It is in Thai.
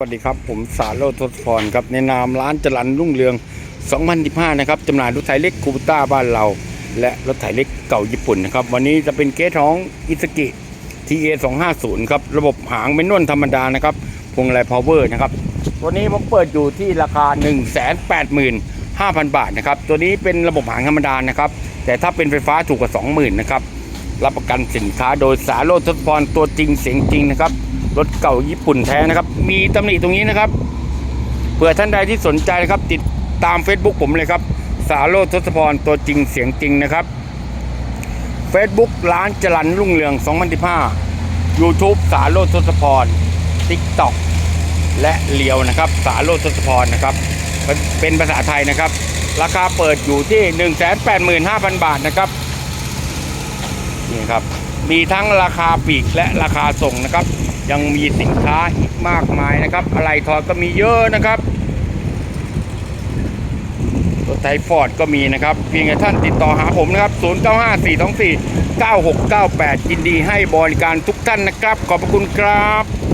สวัสดีครับ ผมสารโรทศพรครับในนามร้านจรันรุ่งเรือง 2015 นะครับจำหน่ายรถไถเล็กคูบูต้าบ้านเรา และรถไถเล็กเก่าญี่ปุ่นนะครับ วันนี้จะเป็นเกสท้องอิสกิ TA 250ครับ ระบบหางเป็นนวลธรรมดานะครับพวงมาลัยพาวเวอร์นะครับ ตัวนี้ผมเปิดอยู่ที่ราคา 185,000 บาทนะครับ ตัวนี้เป็นระบบหางธรรมดานะครับ แต่ถ้าเป็นไฟฟ้าถูกกว่า 20,000 นะครับ รับประกันสินค้าโดยสารโรทศพรตัวจริงเสียงจริงนะครับ รถเก่าญี่ปุ่นแท้นะครับ มีตำหนิตรงนี้นะครับเผื่อท่านใดที่สนใจนะครับ ติดตาม Facebook ผมเลยครับ สาโรทศพรตัวจริงเสียงจริงนะครับ Facebook ร้านจรันรุ่งเรือง 2015 YouTube สาโรทศพร TikTok และเลียวนะครับ สาโรทศพรนะครับ เป็นภาษาไทยนะครับ ราคาเปิดอยู่ที่ 185,000 บาทนะครับนี่ครับ มีทั้งราคาปีกและราคาส่งนะครับ ยังมีสินค้าอีกมากมายนะครับ อะไรทอดก็มีเยอะนะครับรถไทฟอร์ดก็มีนะครับ เพียงแต่ท่านติดต่อหาผมนะครับ 0954249698ยินดีให้บริการทุกท่านนะครับ ขอบพระคุณครับ